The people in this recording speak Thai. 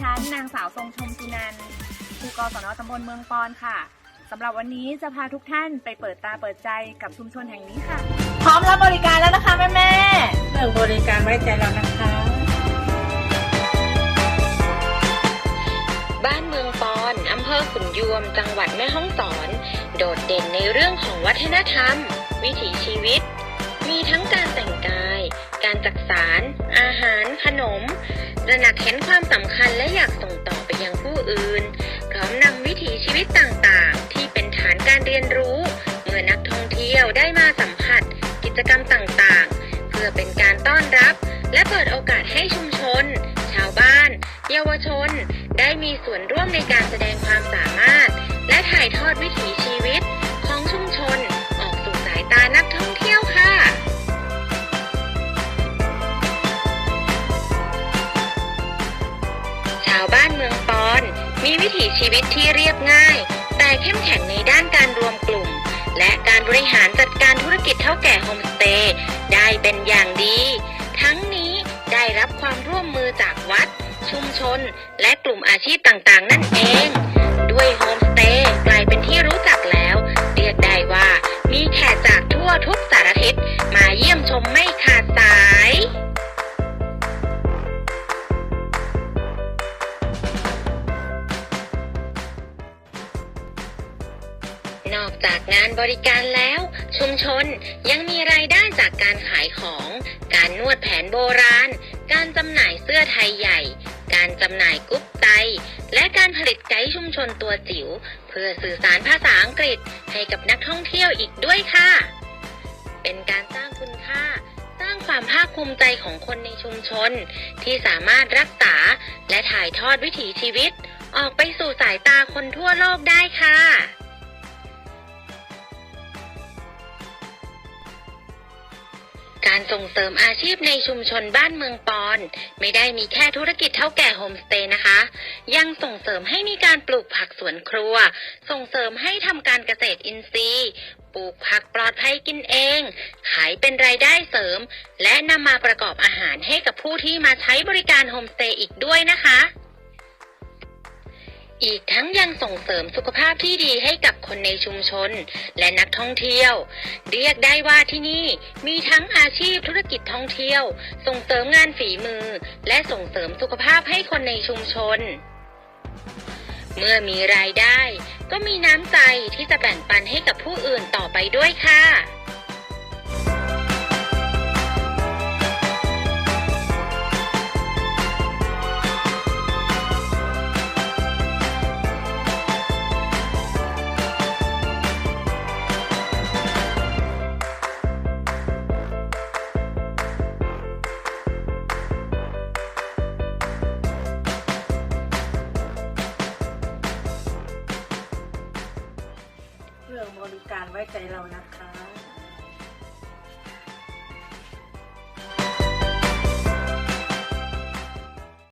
ฉันนางสาวทรงชมจุนันผู้กอ.สนตำบลเมืองปอนค่ะสำหรับวันนี้จะพาทุกท่านไปเปิดตาเปิดใจกับชุมชนแห่งนี้ค่ะ พร้อมรับบริการแล้วนะคะแม่แม่เรื่องบริการไว้ใจเรานะคะ บ้านเมืองปอนอำเภอขุนยวม จังหวัดแม่ฮ่องสอน โดดเด่นในเรื่องของวัฒนธรรม วิถีชีวิต มีทั้งการแต่งกาย การจักสาร อาหาร ระหนักเห็นความสำคัญและอยากส่งต่อไปยังผู้อื่น พร้อมนำวิถีชีวิตต่างๆ ที่เป็นฐานการเรียนรู้ เมื่อนักท่องเที่ยวได้มาสัมผัส กิจกรรมต่างๆ เพื่อเป็นการต้อนรับ และเปิดโอกาสให้ชุมชน ชาวบ้าน เยาวชน ได้มีส่วนร่วมในการแสดงความสามารถ และถ่ายทอดวิถีชีวิต มีวิถีชีวิตที่เรียบง่าย แต่เข้มแข็งในด้านการรวมกลุ่ม และการบริหารจัดการธุรกิจเท่าแก่โฮมสเตย์ได้เป็นอย่างดี ทั้งนี้ได้รับความร่วมมือจากวัด ชุมชน และกลุ่มอาชีพต่างๆ นั่นเอง นอกจากงานบริการแล้ว ชุมชนยังมีรายได้จากการขายของ การนวดแผนโบราณ การจำหน่ายเสื้อไทยใหญ่ การจำหน่ายกุ๊บไต และการผลิตไกด์ชุมชนตัวจิ๋ว เพื่อสื่อสารภาษาอังกฤษให้กับนักท่องเที่ยวอีกด้วยค่ะ เป็นการสร้างคุณค่าสร้างความภาคภูมิใจของคนในชุมชน ที่สามารถรักษาและถ่ายทอดวิถีชีวิต ออกไปสู่สายตาคนทั่วโลกได้ค่ะ การส่งเสริมอาชีพในชุมชนบ้านเมืองปอน ไม่ได้มีแค่ธุรกิจเท่าแก่โฮมสเตย์นะคะ ยังส่งเสริมให้มีการปลูกผักสวนครัว ส่งเสริมให้ทำการเกษตรอินทรีย์ปลูกผักปลอดภัยกินเอง ขายเป็นรายได้เสริม และนำมาประกอบอาหารให้กับผู้ที่มาใช้บริการโฮมสเตย์อีกด้วยนะคะ อีกทั้งยังส่งเสริมสุขภาพที่ดีให้กับคนในชุมชน และนักท่องเที่ยว เรียกได้ว่าที่นี่มีทั้งอาชีพธุรกิจท่องเที่ยว ส่งเสริมงานฝีมือ และส่งเสริมสุขภาพให้คนในชุมชน เมื่อมีรายได้ ก็มีน้ำใจที่จะแบ่งปันให้กับผู้อื่นต่อไปด้วยค่ะ ว้ใจเรานะคะ